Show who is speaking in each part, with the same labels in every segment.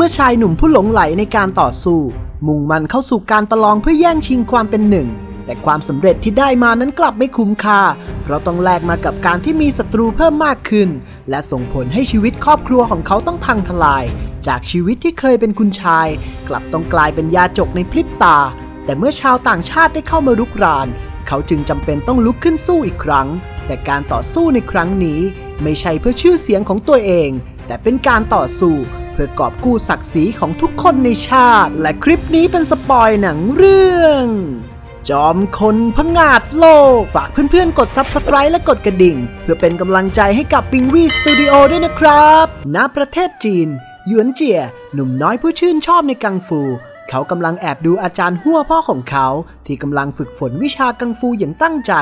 Speaker 1: เมื่อชายหนุ่มผู้หลงไหลในการต่อสู้ มุ่งมันเข้าสู่การประลองเพื่อแย่งชิงความเป็นหนึ่ง แต่ความสำเร็จที่ได้มานั้นกลับไม่คุ้มค่า เพราะต้องแลกมากับการที่มีศัตรูเพิ่มมากขึ้น และส่งผลให้ชีวิตครอบครัวของเขาต้องพังทลาย จากชีวิตที่เคยเป็นคุณชาย กลับต้องกลายเป็นยาจกในพริบตา แต่เมื่อชาวต่างชาติได้เข้ามารุกราน เขาจึงจำเป็นต้องลุกขึ้นสู้อีกครั้ง แต่การต่อสู้ในครั้งนี้ ไม่ใช่เพื่อชื่อเสียงของตัวเอง แต่เป็นการต่อสู้ เพื่อกอบกู้ศักดิ์ศรีของทุกคนในชาติ และคลิปนี้เป็นสปอยหนังเรื่องจอมคนพงาดโลก ฝากเพื่อนๆ กด Subscribe และกดกระดิ่ง เพื่อเป็นกำลังใจให้กับปิงวีสตูดิโอด้วยนะครับ ณ ประเทศจีน หยวนเจีย หนุ่มน้อยผู้ชื่นชอบในกังฟู เขากำลังแอบดูอาจารย์หัวพ่อของเขา ที่กำลังฝึกฝนวิชากังฟูอย่างตั้งใจ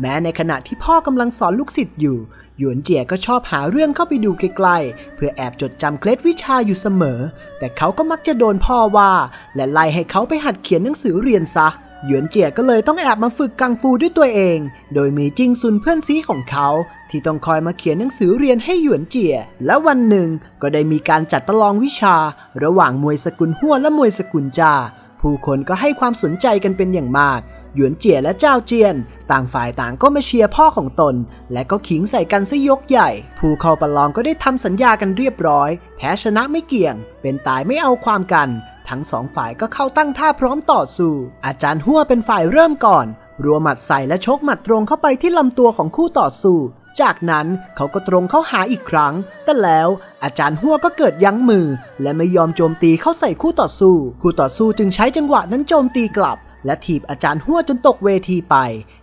Speaker 1: แม้ในขณะที่พ่อกำลังสอนลูกศิษย์อยู่ หยวนเจียก็ชอบหาเรื่องเข้าไปดูไกลๆ เพื่อแอบจดจำเคล็ดวิชาอยู่เสมอ แต่เขาก็มักจะโดนพ่อว่า และไล่ให้เขาไปหัดเขียนหนังสือเรียนซะ หยวนเจียก็เลยต้องแอบมาฝึกกังฟูด้วยตัวเอง โดยมีจิงซุนเพื่อนซีของเขา ที่ต้องคอยมาเขียนหนังสือเรียนให้หยวนเจีย และวันหนึ่งก็ได้มีการจัดประลองวิชา ระหว่างมวยสกุลหัวและมวยสกุลจา ผู้คนก็ให้ความสนใจกันเป็นอย่างมากหยวนเจียและเจ้าเจียน ต่างฝ่ายต่างก็มาเชียร์พ่อของตน และก็ขิงใส่กันซะยกใหญ่ ผู้เข้าประลองก็ได้ทำสัญญากันเรียบร้อย แพ้ชนะไม่เกี่ยง เป็นตายไม่เอาความกัน ทั้งสองฝ่ายก็เข้าตั้งท่าพร้อมต่อสู้ อาจารย์หัวเป็นฝ่ายเริ่มก่อน รัวหมัดใส่และชกหมัดตรงเข้าไปที่ลำตัวของคู่ต่อสู้ จากนั้นเขาก็ตรงเข้าหาอีกครั้ง แต่แล้วอาจารย์หัวก็เกิดยั้งมือ และไม่ยอมโจมตีเข้าใส่คู่ต่อสู้ คู่ต่อสู้จึงใช้จังหวะนั้นโจมตีกลับ และถีบอาจารย์หัวจนตกเวทีไป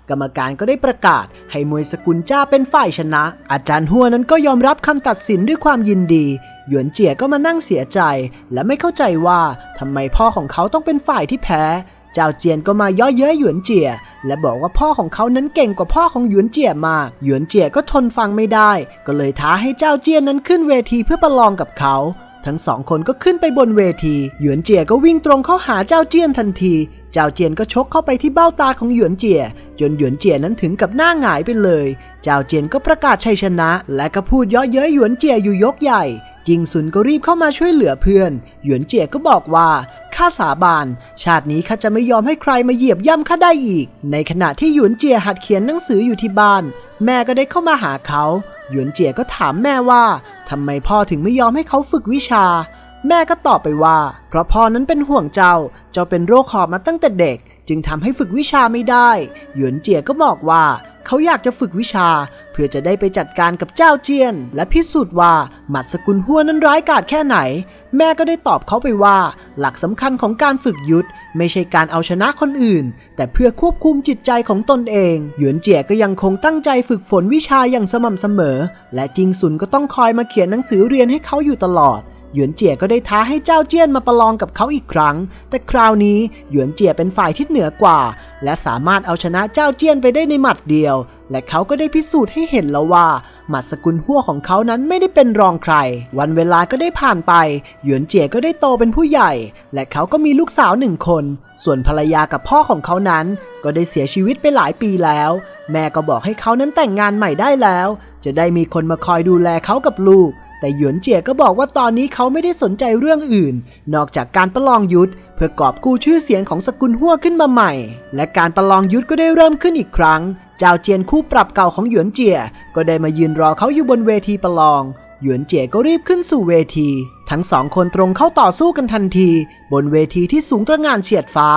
Speaker 1: กรรมการก็ได้ประกาศ ให้มวยสกุลจ้าเป็นฝ่ายชนะ อาจารย์หัวนั้นก็ยอมรับคำตัดสินด้วยความยินดี หยวนเจียก็มานั่งเสียใจ และไม่เข้าใจว่าทำไมพ่อของเขาต้องเป็นฝ่ายที่แพ้เจ้าเจียนก็มาย่อเย้ยหยวนเจีย และบอกว่าพ่อของเขานั้นเก่งกว่าพ่อของหยวนเจียมาก หยวนเจียก็ทนฟังไม่ได้ ก็เลยท้าให้เจ้าเจียนนั้นขึ้นเวทีเพื่อประลองกับเขา ทั้งสองคนก็ขึ้นไปบนเวที หยวนเจียก็วิ่งตรงเข้าหาเจ้าเจียนทันที เจ้าเจียนก็ชกเข้าไปที่เบ้าตาของหยวนเจียจนหยวนเจียนั้นถึงกับหน้าหงายไปเลย เจ้าเจียนก็ประกาศชัยชนะ และก็พูดเยาะเย้ยหยวนเจียอยู่ยกใหญ่ จิงซุนก็รีบเข้ามาช่วยเหลือเพื่อน หยวนเจียก็บอกว่าข้าสาบานชาตินี้ข้าจะไม่ยอมให้ใครมาเหยียบย่ำข้าได้อีก ในขณะที่หยวนเจียหัดเขียนหนังสืออยู่ที่บ้าน แม่ก็ได้เข้ามาหาเขา หยวนเจียก็ถามแม่ว่าทำไมพ่อถึงไม่ยอมให้เขาฝึกวิชา แม่ก็ตอบไปว่า เพราะพ่อนั้นเป็นห่วงเจ้า เจ้าเป็นโรคหอบมาตั้งแต่เด็ก จึงทำให้ฝึกวิชาไม่ได้ หยวนเจียก็บอกว่า เขาอยากจะฝึกวิชา เพื่อจะได้ไปจัดการกับเจ้าเจียน และพิสูจน์ว่าหมัดสกุลหัวนั้นร้ายกาจแค่ไหน แม่ก็ได้ตอบเขาไปว่า หลักสำคัญของการฝึกยุทธไม่ใช่การเอาชนะคนอื่น แต่เพื่อควบคุมจิตใจของตนเอง หยวนเจียก็ยังคงตั้งใจฝึกฝนวิชาอย่างสม่ำเสมอ และจิงซุนก็ต้องคอยมาเขียนหนังสือเรียนให้เขาอยู่ตลอด หยวนเจียก็ได้ท้าให้เจ้าเจี้ยนมาประลองกับเขาอีกครั้ง แต่คราวนี้หยวนเจียเป็นฝ่ายที่เหนือกว่า และสามารถเอาชนะเจ้าเจี้ยนไปได้ในหมัดเดียว และเขาก็ได้พิสูจน์ให้เห็นแล้วว่า หมัดสกุลหัวของเขานั้นไม่ได้เป็นรองใคร วันเวลาก็ได้ผ่านไป หยวนเจียก็ได้โตเป็นผู้ใหญ่ และเขาก็มีลูกสาวหนึ่งคน ส่วนภรรยากับพ่อของเขานั้น ก็ได้เสียชีวิตไปหลายปีแล้ว แม่ก็บอกให้เขานั้นแต่งงานใหม่ได้แล้ว จะได้มีคนมาคอยดูแลเขากับลูก แต่หยวนเจียก็บอกว่าตอนนี้เขาไม่ได้สนใจเรื่องอื่น นอกจากการประลองยุทธเพื่อกอบกู้ชื่อเสียงของสกุลหัวขึ้นมาใหม่ และการประลองยุทธก็ได้เริ่มขึ้นอีกครั้ง เจ้าเจียนคู่ปรับเก่าของหยวนเจียก็ได้มายืนรอเขาอยู่บนเวทีประลองหยวนเจียก็รีบขึ้นสู่เวที ทั้งสองคนตรงเข้าต่อสู้กันทันที บนเวทีที่สูงตระหง่านเฉียดฟ้า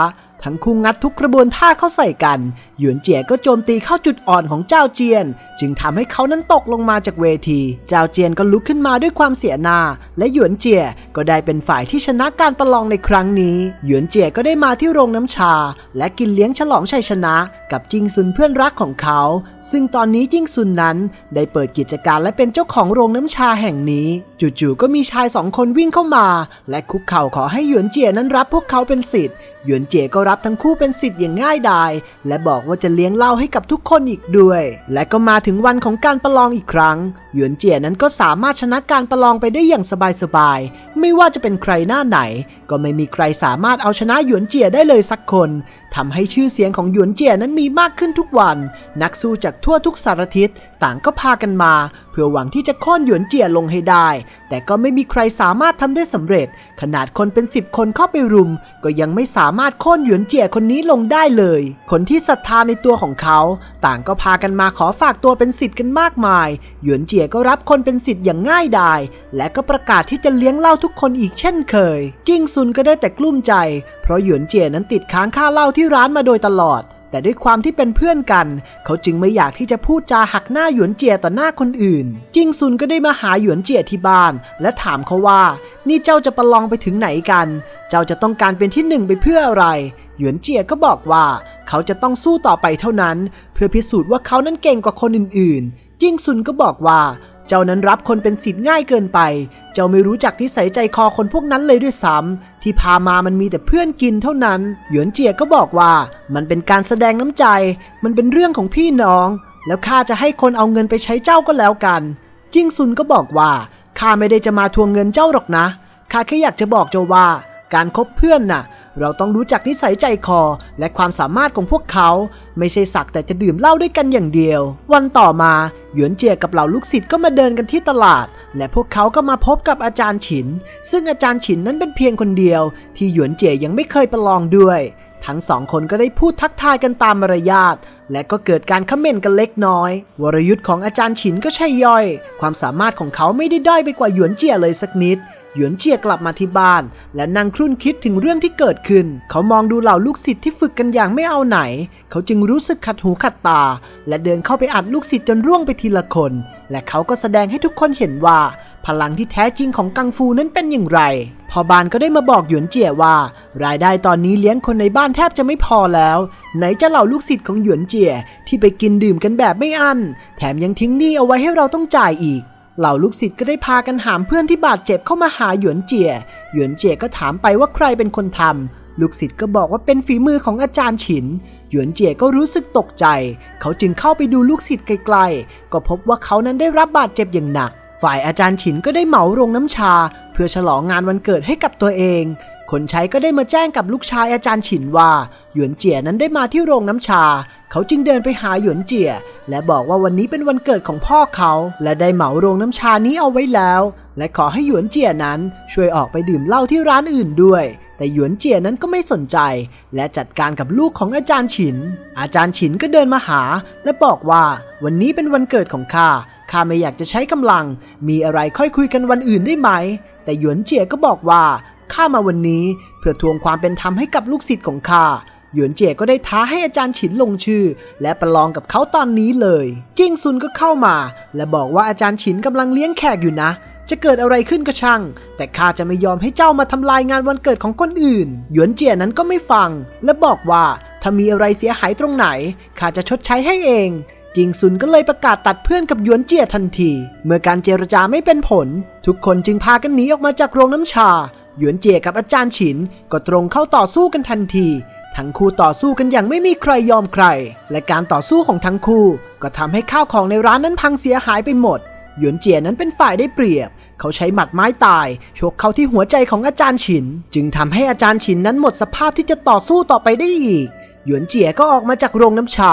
Speaker 1: ทั้งคู่งัดทุกกระบวนท่าเข้าใส่กัน หยวนเจียก็โจมตีเข้าจุดอ่อนของเจ้าเจียน จึงทำให้เขานั้นตกลงมาจากเวที เจ้าเจียนก็ลุกขึ้นมาด้วยความเสียหน้าและหยวนเจียก็ได้เป็นฝ่ายที่ชนะการประลองในครั้งนี้ หยวนเจียก็ได้มาที่โรงน้ำชา และกินเลี้ยงฉลองชัยชนะ กับจิงซุนเพื่อนรักของเขา ซึ่งตอนนี้จิงซุนนั้นได้เปิดกิจการและเป็นเจ้าของโรงน้ำชาแห่งนี้ จู่ๆก็มีชายสองคนวิ่งเข้ามา และคุกเข่าขอให้หยวนเจียนั้นรับพวกเขาเป็นสิทธิ์หยวนเจียก็รับทั้งคู่เป็นสิทธิ์อย่างง่ายดาย และบอกว่าจะเลี้ยงเหล้าให้กับทุกคนอีกด้วย และก็มาถึงวันของการประลองอีกครั้ง หยวนเจียนั้นก็สามารถชนะการประลองไปได้อย่างสบายๆ ไม่ว่าจะเป็นใครหน้าไหน ก็ไม่มีใครสามารถเอาชนะหยวนเจียได้เลยสักคนทำให้ชื่อเสียงของหยวนเจียนั้นมีมากขึ้นทุกวัน นักสู้จากทั่วทุกสารทิศต่างก็พากันมา เพื่อหวังที่จะค่นหยวนเจียลงให้ได้ แต่ก็ไม่มีใครสามารถทำได้สำเร็จ ขนาดคนเป็นสิบคนเข้าไปรุม ก็ยังไม่สามารถค่นหยวนเจียคนนี้ลงได้เลย คนที่ศรัทธาในตัวของเขา ต่างก็พากันมาขอฝากตัวเป็นสิทธิ์กันมากมาย หยวนเจียก็รับคนเป็นสิทธิ์อย่างง่ายดายและก็ประกาศที่จะเลี้ยงเหล้าทุกคนอีกเช่นเคย จิ้งซุนก็ได้แต่กลุ้มใจ เพราะหยวนเจียนั้นติดค้างค่าเหล้าที่ร้านมาโดยตลอด แต่ด้วยความที่เป็นเพื่อนกัน เขาจึงไม่อยากที่จะพูดจาหักหน้าหยวนเจียต่อหน้าคนอื่น จิงซุนก็ได้มาหาหยวนเจียที่บ้าน และถามเขาว่า นี่เจ้าจะประลองไปถึงไหนกัน เจ้าจะต้องการเป็นที่หนึ่งไปเพื่ออะไรหยวนเจียก็บอกว่า เขาจะต้องสู้ต่อไปเท่านั้น เพื่อพิสูจน์ว่าเขานั้นเก่งกว่าคนอื่นๆ จิงซุนก็บอกว่า เจ้านั้นรับคนเป็นสิทธิ์ง่ายเกินไป เจ้าไม่รู้จักที่ใส่ใจคอคนพวกนั้นเลยด้วยซ้ำที่พามามันมีแต่เพื่อนกินเท่านั้น หยวนเจียก็บอกว่า มันเป็นการแสดงน้ำใจ มันเป็นเรื่องของพี่น้อง แล้วข้าจะให้คนเอาเงินไปใช้เจ้าก็แล้วกัน จิ้งซุนก็บอกว่าข้าไม่ได้จะมาทวงเงินเจ้าหรอกนะข้าแค่อยากจะบอกเจ้าว่า การคบเพื่อนน่ะ เราต้องรู้จักนิสัยใจคอ และความสามารถของพวกเขา ไม่ใช่สักแต่จะดื่มเหล้าด้วยกันอย่างเดียว วันต่อมาหยวนเจียกับเหล่าลูกศิษย์ก็มาเดินกันที่ตลาด และพวกเขาก็มาพบกับอาจารย์ฉิน ซึ่งอาจารย์ฉินนั้นเป็นเพียงคนเดียว ที่หยวนเจียยังไม่เคยประลองด้วยทั้งสองคนก็ได้พูดทักทายกันตามมารยาท และก็เกิดการคอมเมนต์กันเล็กน้อย วรยุทธ์ของอาจารย์ฉินก็ใช่ย่อย ความสามารถของเขาไม่ได้ด้อยไปกว่าหยวนเจียเลยสักนิด หยวนเจียกลับมาที่บ้าน และนั่งครุ่นคิดถึงเรื่องที่เกิดขึ้น เขามองดูเหล่าลูกศิษย์ที่ฝึกกันอย่างไม่เอาไหน เขาจึงรู้สึกขัดหูขัดตา และเดินเข้าไปอัดลูกศิษย์จนร่วงไปทีละคน และเขาก็แสดงให้ทุกคนเห็นว่า พลังที่แท้จริงของกังฟูนั้นเป็นอย่างไรพอบานก็ได้มาบอกหยวนเจียว่า รายได้ตอนนี้เลี้ยงคนในบ้านแทบจะไม่พอแล้ว ไหนจะเหล่าลูกศิษย์ของหยวนเจียที่ไปกินดื่มกันแบบไม่อั้นแถมยังทิ้งหนี้เอาไว้ให้เราต้องจ่ายอีก เหล่าลูกศิษย์ก็ได้พากันหามเพื่อนที่บาดเจ็บเข้ามาหาหยวนเจีย หยวนเจียก็ถามไปว่าใครเป็นคนทำลูกศิษย์ก็บอกว่าเป็นฝีมือของอาจารย์ฉิน หยวนเจียก็รู้สึกตกใจ เขาจึงเข้าไปดูลูกศิษย์ไกลๆ ก็พบว่าเขานั้นได้รับบาดเจ็บอย่างหนัก ฝ่ายอาจารย์ฉินก็ได้เหมาโรงน้ำชา เพื่อฉลองงานวันเกิดให้กับตัวเอง คนใช้ก็ได้มาแจ้งกับลูกชายอาจารย์ฉินว่าหยวนเจียนั้นได้มาที่โรงน้ำชา เขาจึงเดินไปหาหยวนเจีย และบอกว่าวันนี้เป็นวันเกิดของพ่อเขา และได้เหมาโรงน้ำชานี้เอาไว้แล้ว และขอให้หยวนเจียนั้นช่วยออกไปดื่มเหล้าที่ร้านอื่นด้วย แต่หยวนเจียนั้นก็ไม่สนใจ และจัดการกับลูกของอาจารย์ฉิน อาจารย์ฉินก็เดินมาหา และบอกว่าวันนี้เป็นวันเกิดของข้าข้าไม่อยากจะใช้กำลัง มีอะไรค่อยคุยกันวันอื่นได้ไหม แต่หยวนเจียก็บอกว่า ข้ามาวันนี้เพื่อทวงความเป็นธรรมให้กับลูกศิษย์ของข้าหยวนเจียก็ได้ท้าให้อาจารย์ฉินลงชื่อ และประลองกับเขาตอนนี้เลยจิ้งซุนก็เข้ามา และบอกว่าอาจารย์ฉินกำลังเลี้ยงแขกอยู่นะ จะเกิดอะไรขึ้นก็ช่าง แต่ข้าจะไม่ยอมให้เจ้ามาทำลายงานวันเกิดของคนอื่น หยวนเจียนั้นก็ไม่ฟัง และบอกว่าถ้ามีอะไรเสียหายตรงไหนข้าจะชดใช้ให้เองจิงซุนก็เลยประกาศตัดเพื่อนกับหยวนเจียทันที เมื่อการเจรจาไม่เป็นผล ทุกคนจึงพากันหนีออกมาจากโรงน้ำชา หยวนเจียกับอาจารย์ฉินก็ตรงเข้าต่อสู้กันทันที ทั้งคู่ต่อสู้กันอย่างไม่มีใครยอมใคร และการต่อสู้ของทั้งคู่ ก็ทำให้ข้าวของในร้านนั้นพังเสียหายไปหมด หยวนเจียนั้นเป็นฝ่ายได้เปรียบ เขาใช้หมัดไม้ตายชกเข้าที่หัวใจของอาจารย์ฉิน จึงทำให้อาจารย์ฉินนั้นหมดสภาพที่จะต่อสู้ต่อไปได้อีก หยวนเจียก็ออกมาจากโรงน้ำชา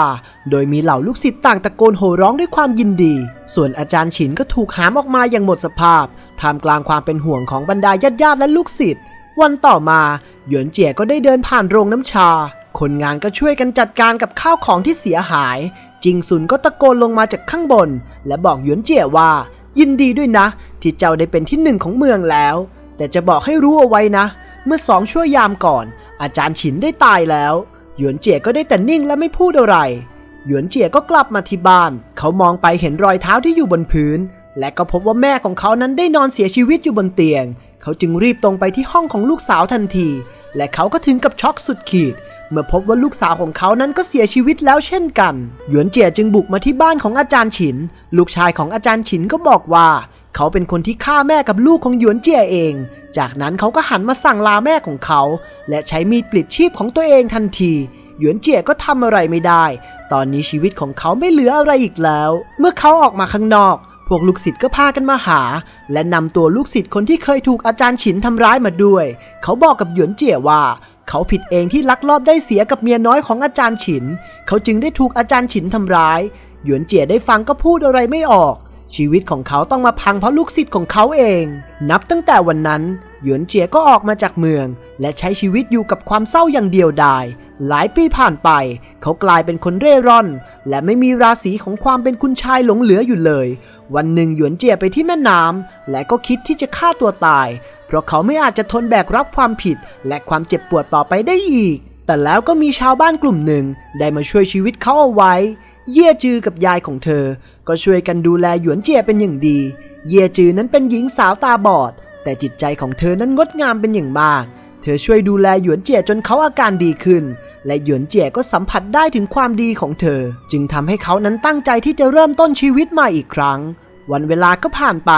Speaker 1: โดยมีเหล่าลูกศิษย์ต่างตะโกนโห่ร้องด้วยความยินดี ส่วนอาจารย์ฉินก็ถูกหามออกมาอย่างหมดสภาพท่ามกลางความเป็นห่วงของบรรดาญาติญาติและลูกศิษย์วันต่อมาหยวนเจียก็ได้เดินผ่านโรงน้ำชา คนงานก็ช่วยกันจัดการกับข้าวของที่เสียหาย จิงซุนก็ตะโกนลงมาจากข้างบน และบอกหยวนเจียว่า ยินดีด้วยนะ ที่เจ้าได้เป็นที่หนึ่งของเมืองแล้ว แต่จะบอกให้รู้เอาไว้นะ เมื่อสองชั่วยามก่อน อาจารย์ฉินได้ตายแล้ว หยวนเจียก็ได้แต่นิ่งและไม่พูดอะไร หยวนเจียก็กลับมาที่บ้าน เขามองไปเห็นรอยเท้าที่อยู่บนพื้น และก็พบว่าแม่ของเขานั้นได้นอนเสียชีวิตอยู่บนเตียง เขาจึงรีบตรงไปที่ห้องของลูกสาวทันที และเขาก็ถึงกับช็อกสุดขีด เมื่อพบว่าลูกสาวของเขานั้นก็เสียชีวิตแล้วเช่นกัน หยวนเจียจึงบุกมาที่บ้านของอาจารย์ฉิน ลูกชายของอาจารย์ฉินก็บอกว่า เขาเป็นคนที่ฆ่าแม่กับลูกของหยวนเจียเอง จากนั้นเขาก็หันมาสั่งลาแม่ของเขา และใช้มีดปลิดชีพของตัวเองทันที หยวนเจียก็ทำอะไรไม่ได้ ตอนนี้ชีวิตของเขาไม่เหลืออะไรอีกแล้ว เมื่อเขาออกมาข้างนอก พวกลูกศิษย์ก็พากันมาหา และนำตัวลูกศิษย์คนที่เคยถูกอาจารย์ฉินทำร้ายมาด้วย เขาบอกกับหยวนเจียว่าเขาผิดเองที่ลักลอบได้เสียกับเมียน้อยของอาจารย์ฉิน เขาจึงได้ถูกอาจารย์ฉินทำร้าย หยวนเจียได้ฟังก็พูดอะไรไม่ออก ชีวิตของเขาต้องมาพังเพราะลูกศิษย์ของเขาเอง นับตั้งแต่วันนั้น หยวนเจียก็ออกมาจากเมือง และใช้ชีวิตอยู่กับความเศร้าอย่างเดียวดาย หลายปีผ่านไป เขากลายเป็นคนเร่ร่อน และไม่มีราศีของความเป็นคุณชายหลงเหลืออยู่เลย วันหนึ่งหยวนเจียไปที่แม่น้ำและก็คิดที่จะฆ่าตัวตาย เพราะเขาไม่อาจจะทนแบกรับความผิด และความเจ็บปวดต่อไปได้อีกแต่แล้วก็มีชาวบ้านกลุ่มหนึ่งได้มาช่วยชีวิตเขาเอาไว้ เย่จือกับยายของเธอ ก็ช่วยกันดูแลหยวนเจียเป็นอย่างดี เย่จือนั้นเป็นหญิงสาวตาบอด แต่จิตใจของเธอนั้นงดงามเป็นอย่างมาก เธอช่วยดูแลหยวนเจียจนเขาอาการดีขึ้น และหยวนเจียก็สัมผัสได้ถึงความดีของเธอ จึงทำให้เขานั้นตั้งใจที่จะเริ่มต้นชีวิตใหม่อีกครั้งวันเวลาก็ผ่านไป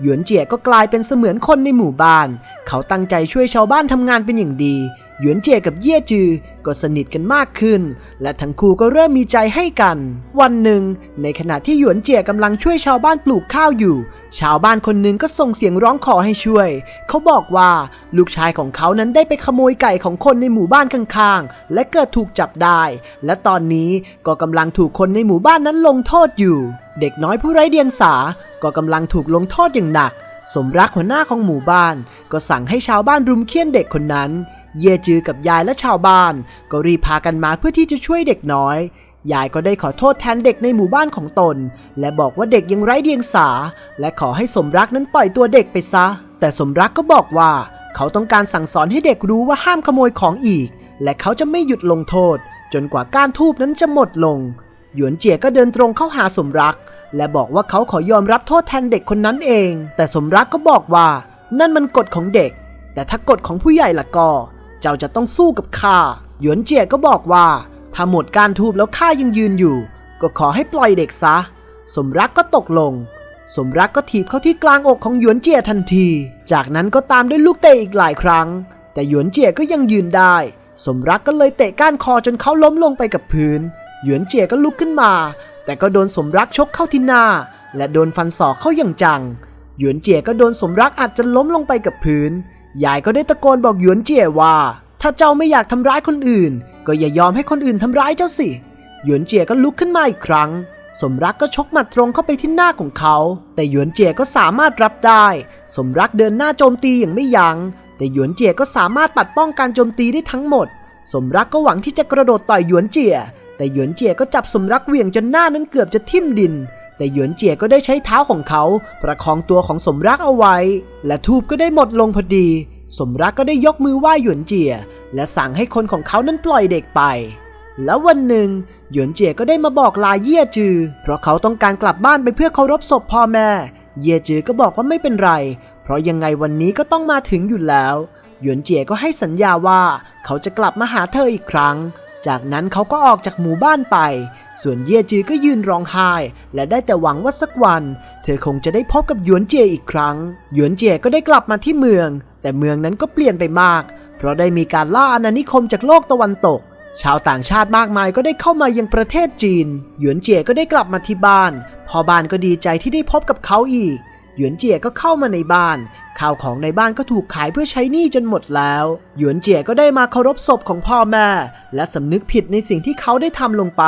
Speaker 1: หยวนเจียก็กลายเป็นเสมือนคนในหมู่บ้าน เขาตั้งใจช่วยชาวบ้านทำงานเป็นอย่างดี หยวนเจียกับเย่จือก็สนิทกันมากขึ้น และทั้งคู่ก็เริ่มมีใจให้กัน วันหนึ่ง ในขณะที่หยวนเจียกำลังช่วยชาวบ้านปลูกข้าวอยู่ ชาวบ้านคนหนึ่งก็ส่งเสียงร้องขอให้ช่วย เขาบอกว่าลูกชายของเขานั้นได้ไปขโมยไก่ของคนในหมู่บ้านข้างๆ และเกิดถูกจับได้ และตอนนี้ก็กำลังถูกคนในหมู่บ้านนั้นลงโทษอยู่ เด็กน้อยผู้ไร้เดียงสา ก็กำลังถูกลงโทษอย่างหนัก สมรักหัวหน้าของหมู่บ้าน ก็สั่งให้ชาวบ้านรุมเคี่ยนเด็กคนนั้น เยจือกับยายและชาวบ้าน ก็รีบพากันมาเพื่อที่จะช่วยเด็กน้อย ยายก็ได้ขอโทษแทนเด็กในหมู่บ้านของตน และบอกว่าเด็กยังไร้เดียงสา และขอให้สมรักนั้นปล่อยตัวเด็กไปซะ แต่สมรักก็บอกว่า เขาต้องการสั่งสอนให้เด็กรู้ว่าห้ามขโมยของอีก และเขาจะไม่หยุดลงโทษ จนกว่าก้านทูบนั้นจะหมดลง หยวนเจียก็เดินตรงเข้าหาสมรัก และบอกว่าเขาขอยอมรับโทษแทนเด็กคนนั้นเอง แต่สมรักก็บอกว่า นั่นมันกฎของเด็ก แต่ถ้ากฎของผู้ใหญ่ล่ะก็ เจ้าจะต้องสู้กับข้า หยวนเจียก็บอกว่า ถ้าหมดการทูบแล้วข้ายังยืนอยู่ ก็ขอให้ปล่อยเด็กซะ สมรักก็ตกลง สมรักก็ถีบเข้าที่กลางอกของหยวนเจียทันที จากนั้นก็ตามด้วยลูกเตะอีกหลายครั้ง แต่หยวนเจียก็ยังยืนได้ สมรักก็เลยเตะก้านคอจนเขาล้มลงไปกับพื้น หยวนเจียก็ลุกขึ้นมา แต่ก็โดนสมรักชกเข้าที่หน้า และโดนฟันศอกเข้าอย่างจัง หยวนเจียก็โดนสมรักอัดจนล้มลงไปกับพื้น ยายก็ได้ตะโกนบอกหยวนเจียว่า ถ้าเจ้าไม่อยากทำร้ายคนอื่น ก็อย่ายอมให้คนอื่นทำร้ายเจ้าสิ หยวนเจียก็ลุกขึ้นมาอีกครั้ง สมรักก็ชกหมัดตรงเข้าไปที่หน้าของเขา แต่หยวนเจียก็สามารถรับได้ สมรักเดินหน้าโจมตีอย่างไม่ยัง้ง แต่หยวนเจียก็สามารถปัดป้องการโจมตีได้ทั้งหมด สมรักก็หวังที่จะกระโดดต่อยหยวนเจียแต่หยวนเจียก็จับสมรักเหวี่ยงจนหน้านั้นเกือบจะทิ่มดิน แต่หยวนเจียก็ได้ใช้เท้าของเขา ประคองตัวของสมรักเอาไว้ และทูบก็ได้หมดลงพอดี สมรักก็ได้ยกมือไหว้หยวนเจีย และสั่งให้คนของเขานั้นปล่อยเด็กไป แล้ววันหนึ่งหยวนเจียก็ได้มาบอกลาเย่จือ เพราะเขาต้องการกลับบ้านไปเพื่อเคารพศพพ่อแม่ เย่จือก็บอกว่าไม่เป็นไร เพราะยังไงวันนี้ก็ต้องมาถึงอยู่แล้วหยวนเจียก็ให้สัญญาว่า เขาจะกลับมาหาเธออีกครั้ง จากนั้นเขาก็ออกจากหมู่บ้านไป ส่วนเย่จือก็ยืนร้องไห้ และได้แต่หวังว่าสักวัน เธอคงจะได้พบกับหยวนเจียอีกครั้ง หยวนเจียก็ได้กลับมาที่เมือง แต่เมืองนั้นก็เปลี่ยนไปมาก เพราะได้มีการล่าอาณานิคมจากโลกตะวันตก ชาวต่างชาติมากมายก็ได้เข้ามายังประเทศจีน หยวนเจียก็ได้กลับมาที่บ้าน พอบ้านก็ดีใจที่ได้พบกับเขาอีก หยวนเจียก็เข้ามาในบ้าน ข้าวของในบ้านก็ถูกขายเพื่อใช้หนี้จนหมดแล้ว หยวนเจียก็ได้มาเคารพศพของพ่อแม่ และสำนึกผิดในสิ่งที่เขาได้ทำลงไป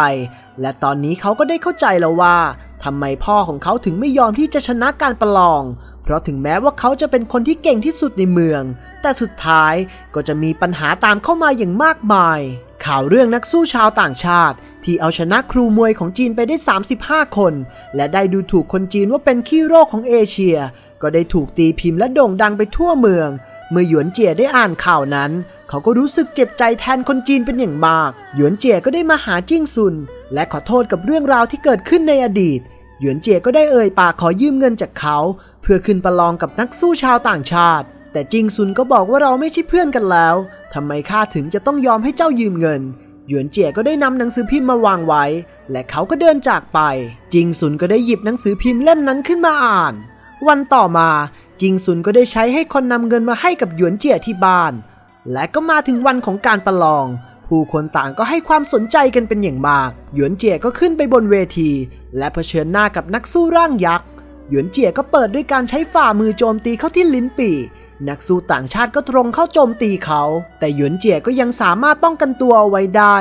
Speaker 1: และตอนนี้เขาก็ได้เข้าใจแล้วว่าทำไมพ่อของเขาถึงไม่ยอมที่จะชนะการประลอง เพราะถึงแม้ว่าเขาจะเป็นคนที่เก่งที่สุดในเมือง แต่สุดท้ายก็จะมีปัญหาตามเข้ามาอย่างมากมาย ข่าวเรื่องนักสู้ชาวต่างชาติ ที่เอาชนะครูมวยของจีนไปได้ 35 คน และได้ดูถูกคนจีนว่าเป็นขี้โรคของเอเชีย ก็ได้ถูกตีพิมพ์และโด่งดังไปทั่วเมือง เมื่อหยวนเจียได้อ่านข่าวนั้น เขาก็รู้สึกเจ็บใจแทนคนจีนเป็นอย่างมาก หยวนเจียก็ได้มาหาจิ้งซุน และขอโทษกับเรื่องราวที่เกิดขึ้นในอดีต หยวนเจียก็ได้เอ่ยปากขอยืมเงินจากเขา เพื่อขึ้นประลองกับนักสู้ชาวต่างชาติ แต่จิงซุนก็บอกว่าเราไม่ใช่เพื่อนกันแล้วทำไมข้าถึงจะต้องยอมให้เจ้ายืมเงินหยวนเจียก็ได้นำหนังสือพิมพ์มาวางไว้ และเขาก็เดินจากไป จิงซุนก็ได้หยิบหนังสือพิมพ์เล่มนั้นขึ้นมาอ่าน วันต่อมาจิงซุนก็ได้ใช้ให้คนนำเงินมาให้กับหยวนเจียที่บ้าน และก็มาถึงวันของการประลอง ผู้คนต่างก็ให้ความสนใจกันเป็นอย่างมาก หยวนเจียก็ขึ้นไปบนเวที และเผชิญหน้ากับนักสู้ร่างยักษ์หยวนเจียก็เปิดด้วยการใช้ฝ่ามือโจมตีเข้าที่ลิ้นปี่ นักสู้ต่างชาติก็ตรงเข้าโจมตีเขา แต่หยวนเจียก็ยังสามารถป้องกันตัวเอาไว้ได้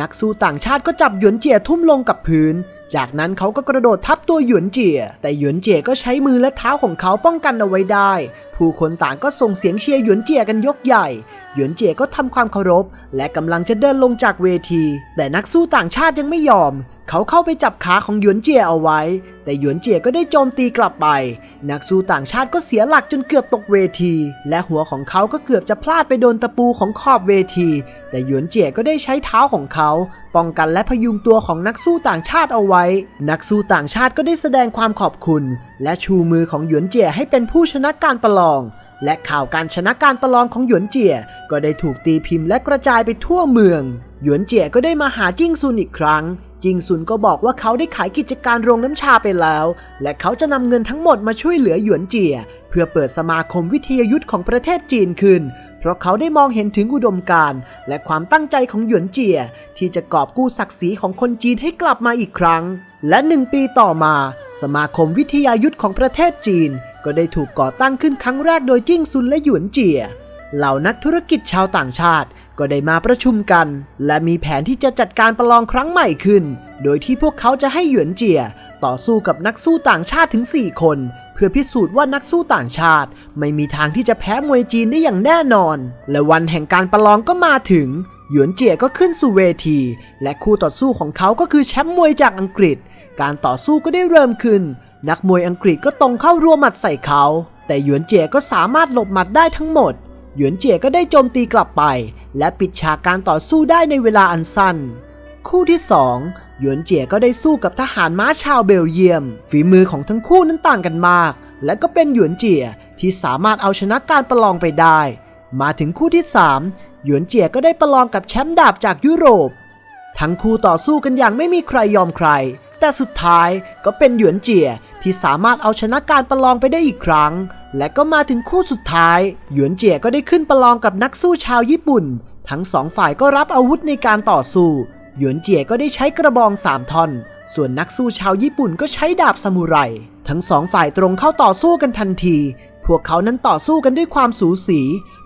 Speaker 1: นักสู้ต่างชาติก็จับหยวนเจียทุ่มลงกับพื้น จากนั้นเขาก็กระโดดทับตัวหยวนเจีย แต่หยวนเจียก็ใช้มือและเท้าของเขาป้องกันเอาไว้ได้ ผู้คนต่างก็ส่งเสียงเชียร์หยวนเจียกันยกใหญ่ หยวนเจียก็ทำความเคารพ และกำลังจะเดินลงจากเวที แต่นักสู้ต่างชาติยังไม่ยอม เขาเข้าไปจับขาของหยวนเจียเอาไว้ แต่หยวนเจียก็ได้โจมตีกลับไป นักสู้ต่างชาติก็เสียหลักจนเกือบตกเวที และหัวของเขาก็เกือบจะพลาดไปโดนตะปูของขอบเวที แต่หยวนเจียก็ได้ใช้เท้าของเขา ป้องกันและพยุงตัวของนักสู้ต่างชาติเอาไว้ นักสู้ต่างชาติก็ได้แสดงความขอบคุณ และชูมือของหยวนเจียให้เป็นผู้ชนะการประลองและข่าวการชนะการประลองของหยวนเจีย ก็ได้ถูกตีพิมพ์และกระจายไปทั่วเมือง หยวนเจียก็ได้มาหาจิ้งซุนอีกครั้ง จิงซุนก็บอกว่าเขาได้ขายกิจการโรงน้ำชาไปแล้ว และเขาจะนำเงินทั้งหมดมาช่วยเหลือหยวนเจีย เพื่อเปิดสมาคมวิทยายุทธ์ของประเทศจีนขึ้น เพราะเขาได้มองเห็นถึงอุดมการณ์และความตั้งใจของหยวนเจีย ที่จะกอบกู้ศักดิ์ศรีของคนจีนให้กลับมาอีกครั้ง และหนึ่งปีต่อมา สมาคมวิทยายุทธ์ของประเทศจีน ก็ได้ถูกก่อตั้งขึ้นครั้งแรกโดยจิ้งซุนและหยวนเจียเหล่านักธุรกิจชาวต่างชาติ ก็ได้มาประชุมกัน และมีแผนที่จะจัดการประลองครั้งใหม่ขึ้น โดยที่พวกเขาจะให้หยวนเจีย ต่อสู้กับนักสู้ต่างชาติถึง 4 คน เพื่อพิสูจน์ว่านักสู้ต่างชาติ ไม่มีทางที่จะแพ้มวยจีนได้อย่างแน่นอน และวันแห่งการประลองก็มาถึง หยวนเจียก็ขึ้นสู่เวที และคู่ต่อสู้ของเขาก็คือแชมป์มวยจากอังกฤษ การต่อสู้ก็ได้เริ่มขึ้น นักมวยอังกฤษก็ตรงเข้ารัวหมัดใส่เขา แต่หยวนเจียก็สามารถหลบหมัดได้ทั้งหมด หยวนเจียก็ได้โจมตีกลับไป และปิดฉากการต่อสู้ได้ในเวลาอันสั้น คู่ที่ 2 หยวนเจียก็ได้สู้กับทหารม้าชาวเบลเยียม ฝีมือของทั้งคู่นั้นต่างกันมาก และก็เป็นหยวนเจียที่สามารถเอาชนะการประลองไปได้ มาถึงคู่ที่ 3 หยวนเจียก็ได้ประลองกับแชมป์ดาบจากยุโรป ทั้งคู่ต่อสู้กันอย่างไม่มีใครยอมใครแต่สุดท้ายก็เป็นหยวนเจียที่สามารถเอาชนะการประลองไปได้อีกครั้ง และก็มาถึงคู่สุดท้าย หยวนเจียก็ได้ขึ้นประลองกับนักสู้ชาวญี่ปุ่น ทั้งสองฝ่ายก็รับอาวุธในการต่อสู้ หยวนเจียก็ได้ใช้กระบองสามท่อน ส่วนนักสู้ชาวญี่ปุ่นก็ใช้ดาบซามูไร ทั้งสองฝ่ายตรงเข้าต่อสู้กันทันที พวกเขานั้นต่อสู้กันด้วยความสูสี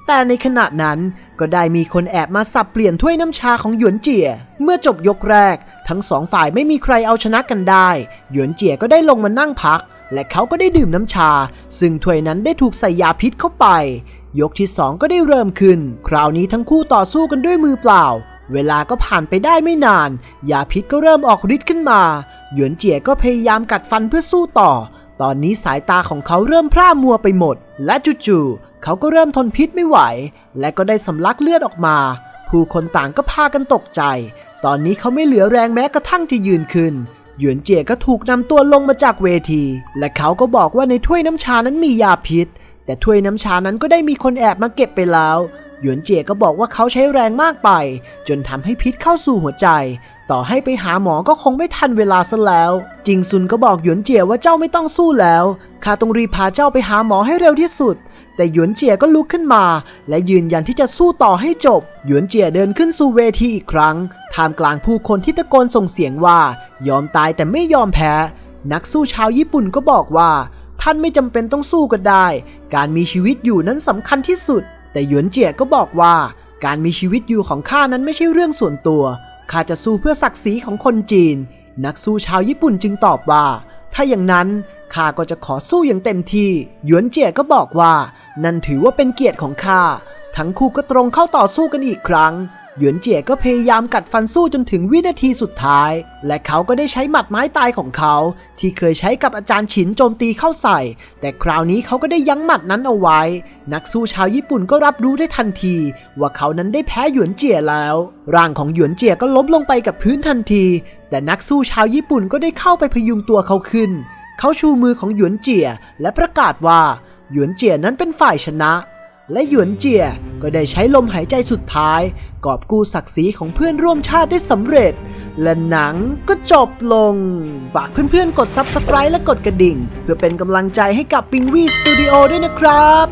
Speaker 1: แต่ในขณะนั้นก็ได้มีคนแอบมาสับเปลี่ยนถ้วยน้ำชาของหยวนเจีย เมื่อจบยกแรก ทั้งสองฝ่ายไม่มีใครเอาชนะกันได้ หยวนเจียก็ได้ลงมานั่งพัก และเขาก็ได้ดื่มน้ำชา ซึ่งถ้วยนั้นได้ถูกใส่ยาพิษเข้าไป ยกที่สองก็ได้เริ่มขึ้น คราวนี้ทั้งคู่ต่อสู้กันด้วยมือเปล่า เวลาก็ผ่านไปได้ไม่นาน ยาพิษก็เริ่มออกฤทธิ์ขึ้นมา หยวนเจี๋ยก็พยายามกัดฟันเพื่อสู้ต่อ ตอนนี้สายตาของเขาเริ่มพร่ามัวไปหมด และจู่ๆเขาก็เริ่มทนพิษไม่ไหว และก็ได้สำลักเลือดออกมา ผู้คนต่างก็พากันตกใจ ตอนนี้เขาไม่เหลือแรงแม้กระทั่งจะยืนขึ้น หยวนเจียก็ถูกนำตัวลงมาจากเวที และเขาก็บอกว่าในถ้วยน้ำชานั้นมียาพิษ แต่ถ้วยน้ำชานั้นก็ได้มีคนแอบมาเก็บไปแล้วหยวนเจียก็บอกว่าเขาใช้แรงมากไป จนทำให้พิษเข้าสู่หัวใจ ต่อให้ไปหาหมอก็คงไม่ทันเวลาซะแล้ว จิงซุนก็บอกหยวนเจียว่าเจ้าไม่ต้องสู้แล้วข้าต้องรีบพาเจ้าไปหาหมอให้เร็วที่สุด แต่หยวนเจียก็ลุกขึ้นมา และยืนยันที่จะสู้ต่อให้จบ หยวนเจียเดินขึ้นสู่เวทีอีกครั้งท่ามกลางผู้คนที่ตะโกนส่งเสียงว่า ยอมตายแต่ไม่ยอมแพ้ นักสู้ชาวญี่ปุ่นก็บอกว่า ท่านไม่จำเป็นต้องสู้ก็ได้ การมีชีวิตอยู่นั้นสำคัญที่สุด แต่หยวนเจียก็บอกว่า การมีชีวิตอยู่ของข้านั้นไม่ใช่เรื่องส่วนตัว ข้าจะสู้เพื่อศักดิ์ศรีของคนจีน นักสู้ชาวญี่ปุ่นจึงตอบว่า ถ้าอย่างนั้นข้าก็จะขอสู้อย่างเต็มที่ หยวนเจียก็บอกว่า นั่นถือว่าเป็นเกียรติของข้า ทั้งคู่ก็ตรงเข้าต่อสู้กันอีกครั้ง หยวนเจียก็พยายามกัดฟันสู้จนถึงวินาทีสุดท้าย และเขาก็ได้ใช้หมัดไม้ตายของเขา ที่เคยใช้กับอาจารย์ฉินโจมตีเข้าใส่ แต่คราวนี้เขาก็ได้ยั้งหมัดนั้นเอาไว้ นักสู้ชาวญี่ปุ่นก็รับรู้ได้ทันที ว่าเขานั้นได้แพ้หยวนเจียแล้ว ร่างของหยวนเจียก็ล้มลงไปกับพื้นทันที แต่นักสู้ชาวญี่ปุ่นก็ได้เข้าไปพยุงตัวเขาขึ้น เขาชูมือของหยวนเจียและประกาศว่าหยวนเจียนั้นเป็นฝ่ายชนะ และหยวนเจียก็ได้ใช้ลมหายใจสุดท้าย กอบกู้ศักดิ์ศรีของเพื่อนร่วมชาติได้สำเร็จ และหนังก็จบลง ฝากเพื่อนๆ กด Subscribe และกดกระดิ่ง เพื่อเป็นกำลังใจให้กับปิงวีสตูดิโอด้วยนะครับ